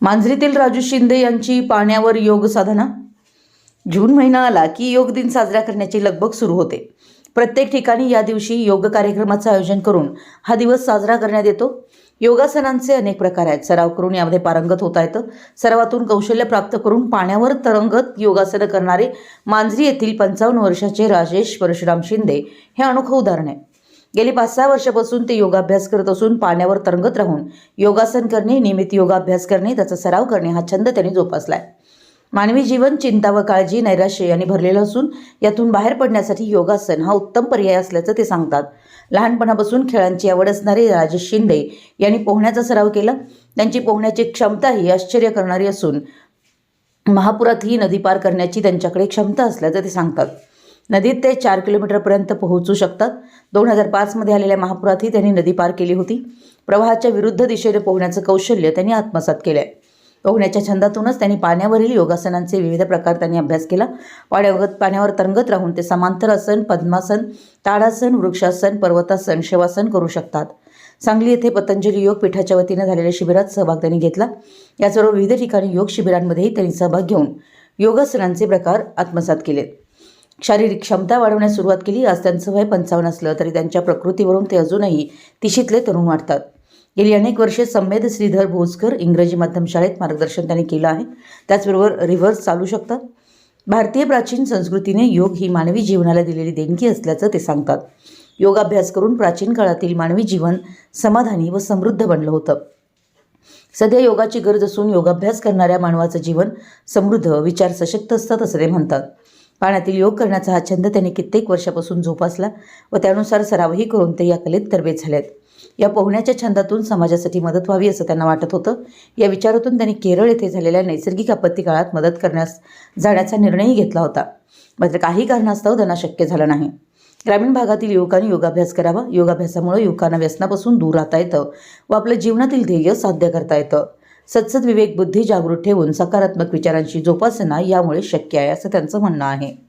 मांजरीतील राजू शिंदे यांची पाण्यावर योग साधना. जून महिना आला की योग दिन साजरा करण्याची लगबग सुरू होते. प्रत्येक ठिकाणी या दिवशी योग कार्यक्रमाचं आयोजन करून हा दिवस साजरा करण्यात येतो. योगासनांचे अनेक प्रकार आहेत. सराव करून यामध्ये पारंगत होता येतं. सरावातून कौशल्य प्राप्त करून पाण्यावर तरंगत योगासनं करणारे मांजरी येथील पंचावन्न वर्षाचे राजेश परशुराम शिंदे हे अनोखं उदाहरण आहे. गेली पाच सहा वर्षापासून ते योगाभ्यास करत असून पाण्यावर तरंगत राहून योगासन करणे नियमित योगाभ्यास करणे त्याचा सराव करणे हा छंद त्यांनी जोपासलाय. मानवी जीवन चिंता व काळजी नैराश्य यांनी भरलेलं असून यातून बाहेर पडण्यासाठी योगासन हा उत्तम पर्याय असल्याचं ते सांगतात. लहानपणापासून खेळांची आवड असणारे राजेश शिंदे यांनी पोहण्याचा सराव केला. त्यांची पोहण्याची क्षमताही आश्चर्य करणारी असून महापुरात ही नदी पार करण्याची त्यांच्याकडे क्षमता असल्याचं ते सांगतात. नदीत ते चार किलोमीटरपर्यंत पोहोचू शकतात. दोन हजार पाचमध्ये आलेल्या महापुरातही त्यांनी नदी पार केली होती. प्रवाहाच्या विरुद्ध दिशेने पोहण्याचं कौशल्य त्यांनी आत्मसात केलं आहे पोहण्याच्या छंदातूनच त्यांनी पाण्यावरील योगासनांचे विविध प्रकार त्यांनी अभ्यास केला. पाण्यावर पाण्यावर तरंगत राहून ते समांतर आसन पद्मासन ताडासन वृक्षासन पर्वतासन शवासन करू शकतात. सांगली येथे पतंजली योग पीठाच्या वतीनं झालेल्या शिबिरात सहभाग त्यांनी घेतला. याचबरोबर विविध ठिकाणी योग शिबिरांमध्येही त्यांनी सहभाग घेऊन योगासनांचे प्रकार आत्मसात केलेत. शारीरिक क्षमता वाढवण्यास सुरुवात केली आज त्यांचं वय पंचावन्न असलं तरी त्यांच्या प्रकृतीवरून ते अजूनही तिशीतले तरुण वाटतात गेली अनेक वर्षे संमेद श्रीधर भोजकर इंग्रजी माध्यम शाळेत मार्गदर्शन त्यांनी केलं आहे. त्याचबरोबर रिव्हर्स चालू शकतात. भारतीय प्राचीन संस्कृतीने योग ही मानवी जीवनाला दिलेली देणगी असल्याचं ते सांगतात. योगाभ्यास करून प्राचीन काळातील मानवी जीवन समाधानी व समृद्ध बनलं होतं. सध्या योगाची गरज असून योगाभ्यास करणाऱ्या मानवाचं जीवन समृद्ध विचार सशक्त असतात असं ते म्हणतात. पाण्यातील योग करण्याचा हा छंद त्यांनी कित्येक वर्षापासून जोपासला व त्यानुसार सरावही करून ते या कलेत तरबेज झालेत. या पोहण्याच्या छंदातून समाजासाठी मदत व्हावी असं त्यांना वाटत होतं. या विचारातून त्यांनी केरळ येथे झालेल्या नैसर्गिक आपत्ती काळात मदत करण्यास जाण्याचा निर्णयही घेतला होता. मात्र काही कारणास्तव त्यांना शक्य झालं नाही. ग्रामीण भागातील युवकांनी योगाभ्यास करावा योगाभ्यासामुळे युवकांना व्यसनापासून दूर राहता येतं व आपलं जीवनातील ध्येय साध्य करता येतं. सत्सद विवेक बुद्धी जागृत ठेवून सकारात्मक विचारांची जोपासना यामुळे शक्य आहे असं त्यांचं म्हणणं आहे.